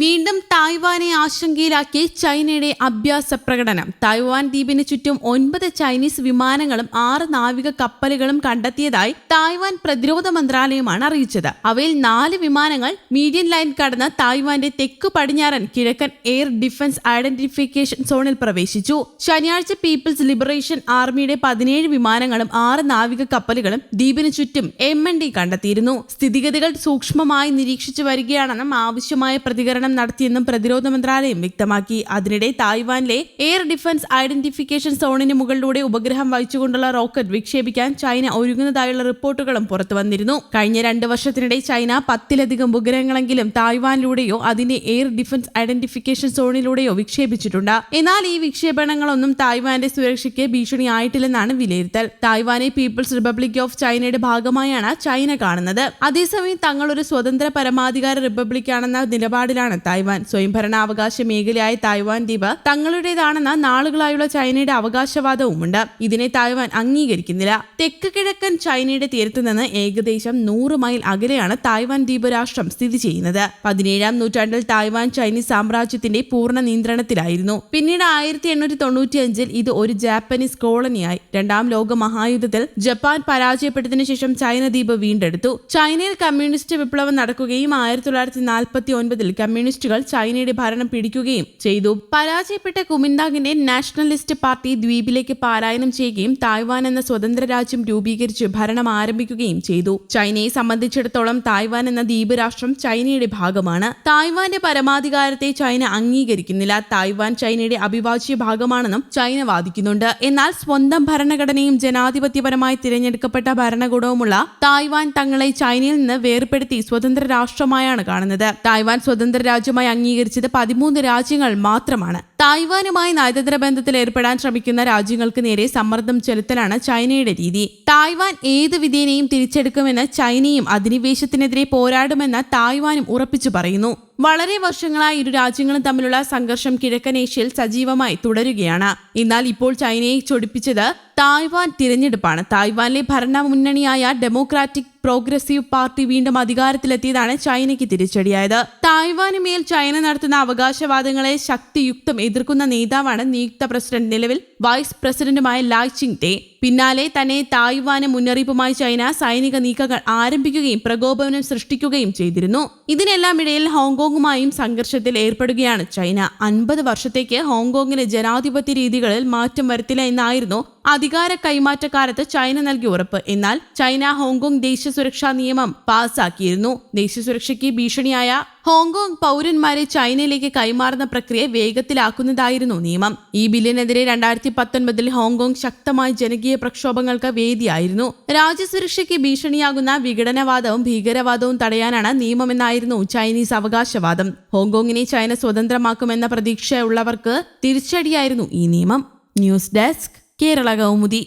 വീണ്ടും തായ്വാനെ ആശങ്കയിലാക്കി ചൈനയുടെ അഭ്യാസ പ്രകടനം. തായ്വാൻ ദ്വീപിന് ചുറ്റും ഒൻപത് ചൈനീസ് വിമാനങ്ങളും ആറ് നാവിക കപ്പലുകളും കണ്ടെത്തിയതായി തായ്വാൻ പ്രതിരോധ മന്ത്രാലയമാണ് അറിയിച്ചത്. അവയിൽ നാല് വിമാനങ്ങൾ മീഡിയൻ ലൈൻ കടന്ന് തായ്വാന്റെ തെക്ക് പടിഞ്ഞാറൻ കിഴക്കൻ എയർ ഡിഫൻസ് ഐഡന്റിഫിക്കേഷൻ സോണിൽ പ്രവേശിച്ചു. ശനിയാഴ്ച പീപ്പിൾസ് ലിബറേഷൻ ആർമിയുടെ പതിനേഴ് വിമാനങ്ങളും ആറ് നാവിക കപ്പലുകളും ദ്വീപിന് ചുറ്റും എം എൻ ഡി കണ്ടെത്തിയിരുന്നു. സ്ഥിതിഗതികൾ സൂക്ഷ്മമായി നിരീക്ഷിച്ചു വരികയാണെന്നും ആവശ്യമായ പ്രതികരണം നടത്തിയെന്നും പ്രതിരോധ മന്ത്രാലയം വ്യക്തമാക്കി. അതിനിടെ തായ്വാനിലെ എയർ ഡിഫൻസ് ഐഡന്റിഫിക്കേഷൻ സോണിന് മുകളിലൂടെ ഉപഗ്രഹം വഹിച്ചുകൊണ്ടുള്ള റോക്കറ്റ് വിക്ഷേപിക്കാൻ ചൈന ഒരുങ്ങുന്നതായുള്ള റിപ്പോർട്ടുകളും പുറത്തു വന്നിരുന്നു. കഴിഞ്ഞ രണ്ട് വർഷത്തിനിടെ ചൈന പത്തിലധികം ഉപഗ്രഹങ്ങളെങ്കിലും തായ്വാനിലൂടെയോ അതിന്റെ എയർ ഡിഫൻസ് ഐഡന്റിഫിക്കേഷൻ സോണിലൂടെയോ വിക്ഷേപിച്ചിട്ടുണ്ട്. എന്നാൽ ഈ വിക്ഷേപണങ്ങളൊന്നും തായ്വാന്റെ സുരക്ഷയ്ക്ക് ഭീഷണിയായിട്ടില്ലെന്നാണ് വിലയിരുത്തൽ. തായ്വാനെ പീപ്പിൾസ് റിപ്പബ്ലിക് ഓഫ് ചൈനയുടെ ഭാഗമായാണ് ചൈന കാണുന്നത്. അതേസമയം തങ്ങളൊരു സ്വതന്ത്ര പരമാധികാര റിപ്പബ്ലിക്കാണെന്ന നിലപാടിലാണ് തായ്വാൻ സ്വയംഭരണാവകാശ മേഖലയായ തായ്വാൻ ദ്വീപ് തങ്ങളുടേതാണെന്ന നാളുകളായുള്ള ചൈനയുടെ അവകാശവാദവുമുണ്ട്. ഇതിനെ തായ്വാൻ അംഗീകരിക്കുന്നില്ല. തെക്ക് കിഴക്കൻ ചൈനയുടെ തീരത്ത് നിന്ന് ഏകദേശം നൂറ് മൈൽ അകലെയാണ് തായ്വാൻ ദ്വീപ് രാഷ്ട്രം സ്ഥിതി ചെയ്യുന്നത്. പതിനേഴാം നൂറ്റാണ്ടിൽ തായ്വാൻ ചൈനീസ് സാമ്രാജ്യത്തിന്റെ പൂർണ നിയന്ത്രണത്തിലായിരുന്നു. പിന്നീട് ആയിരത്തി എണ്ണൂറ്റി തൊണ്ണൂറ്റി അഞ്ചിൽ ഇത് ഒരു ജാപ്പനീസ് കോളനിയായി. രണ്ടാം ലോക മഹായുദ്ധത്തിൽ ജപ്പാൻ പരാജയപ്പെട്ടതിനു ശേഷം ചൈന ദ്വീപ് വീണ്ടെടുത്തു. ചൈനയിൽ കമ്മ്യൂണിസ്റ്റ് വിപ്ലവം നടക്കുകയും ആയിരത്തി തൊള്ളായിരത്തി നാൽപ്പത്തി ഒൻപതിൽ കമ്മ്യൂണിസ്റ്റുകൾ ചൈനയുടെ ഭരണം പിടിക്കുകയും ചെയ്തു. പരാജയപ്പെട്ട കുമിന്താങ്ങിന്റെ നാഷണലിസ്റ്റ് പാർട്ടി ദ്വീപിലേക്ക് പാലായനം ചെയ്യുകയും തായ്വാൻ എന്ന സ്വതന്ത്ര രാജ്യം രൂപീകരിച്ച് ഭരണം ആരംഭിക്കുകയും ചെയ്തു. ചൈനയെ സംബന്ധിച്ചിടത്തോളം തായ്വാൻ എന്ന ദ്വീപ് രാഷ്ട്രം ചൈനയുടെ ഭാഗമാണ്. തായ്വാന്റെ പരമാധികാരത്തെ ചൈന അംഗീകരിക്കുന്നില്ല. തായ്വാൻ ചൈനയുടെ അവിഭാജ്യ ഭാഗമാണെന്നും ചൈന വാദിക്കുന്നുണ്ട്. എന്നാൽ സ്വന്തം ഭരണഘടനയും ജനാധിപത്യപരമായി തിരഞ്ഞെടുക്കപ്പെട്ട ഭരണകൂടവുമുള്ള തായ്വാൻ തങ്ങളെ ചൈനയിൽ നിന്ന് വേർപെടുത്തി സ്വതന്ത്ര രാഷ്ട്രമായാണ് കാണുന്നത്. തായ്വാൻ സ്വതന്ത്ര രാജ്യമായി അംഗീകരിച്ചത് പതിമൂന്ന് രാജ്യങ്ങൾ മാത്രമാണ്. തായ്വാനുമായി നയതന്ത്ര ബന്ധത്തിൽ ഏർപ്പെടാൻ ശ്രമിക്കുന്ന രാജ്യങ്ങൾക്ക് നേരെ സമ്മർദ്ദം ചെലുത്തലാണ് ചൈനയുടെ രീതി. തായ്വാൻ ഏത് വിധേനയും തിരിച്ചെടുക്കുമെന്ന് ചൈനയും അധിനിവേശത്തിനെതിരെ പോരാടുമെന്ന് തായ്വാനും ഉറപ്പിച്ചു പറയുന്നു. വളരെ വർഷങ്ങളായി ഇരു രാജ്യങ്ങളും തമ്മിലുള്ള സംഘർഷം കിഴക്കൻ ഏഷ്യയിൽ സജീവമായി തുടരുകയാണ്. എന്നാൽ ഇപ്പോൾ ചൈനയെ ചൊടിപ്പിച്ചത് തായ്വാൻ തിരഞ്ഞെടുപ്പാണ്. തായ്വാനിലെ ഭരണ മുന്നണിയായ ഡെമോക്രാറ്റിക് പ്രോഗ്രസീവ് പാർട്ടി വീണ്ടും അധികാരത്തിലെത്തിയതാണ് ചൈനയ്ക്ക് തിരിച്ചടിയായത്. തായ്വാന് മേൽ ചൈന നടത്തുന്ന അവകാശവാദങ്ങളെ ശക്തിയുക്തം എതിർക്കുന്ന നേതാവാണ് നിയുക്ത പ്രസിഡന്റ്. നിലവിൽ വൈസ് പ്രസിഡന്റുമായ ലായ് ചിങ് തേ പിന്നാലെ തന്നെ തായ്വാന് മുന്നറിയിപ്പുമായി ചൈന സൈനിക നീക്കങ്ങൾ ആരംഭിക്കുകയും പ്രകോപനം സൃഷ്ടിക്കുകയും ചെയ്തിരുന്നു. ഇതിനെല്ലാം ഇടയിൽ ഹോങ്കോങ്ങുമായും സംഘർഷത്തിൽ ഏർപ്പെടുകയാണ് ചൈന. അൻപത് വർഷത്തേക്ക് ഹോങ്കോങ്ങിന് ജനാധിപത്യ രീതികളിൽ മാറ്റം വരുത്തില്ല എന്നായിരുന്നു അധികാര കൈമാറ്റക്കാലത്ത് ചൈന നൽകിയ ഉറപ്പ്. എന്നാൽ ചൈന ഹോങ്കോങ് ദേശീയ സുരക്ഷാ നിയമം പാസാക്കിയിരുന്നു. ദേശീയ സുരക്ഷയ്ക്ക് ഭീഷണിയായ ഹോങ്കോങ് പൗരന്മാരെ ചൈനയിലേക്ക് കൈമാറുന്ന പ്രക്രിയ വേഗത്തിലാക്കുന്നതായിരുന്നു നിയമം. ഈ ബില്ലിനെതിരെ രണ്ടായിരത്തി പത്തൊൻപതിൽ ഹോങ്കോങ് ശക്തമായ ജനകീയ പ്രക്ഷോഭങ്ങൾക്ക് വേദിയായിരുന്നു. രാജ്യസുരക്ഷയ്ക്ക് ഭീഷണിയാകുന്ന വിഘടനവാദവും ഭീകരവാദവും തടയാനാണ് നിയമമെന്നായിരുന്നു ചൈനീസ് അവകാശവാദം. ഹോങ്കോങ്ങിനെ ചൈന സ്വതന്ത്രമാക്കുമെന്ന പ്രതീക്ഷയുള്ളവർക്ക് തിരിച്ചടിയായിരുന്നു ഈ നിയമം. News desk Kerala Kaumudi.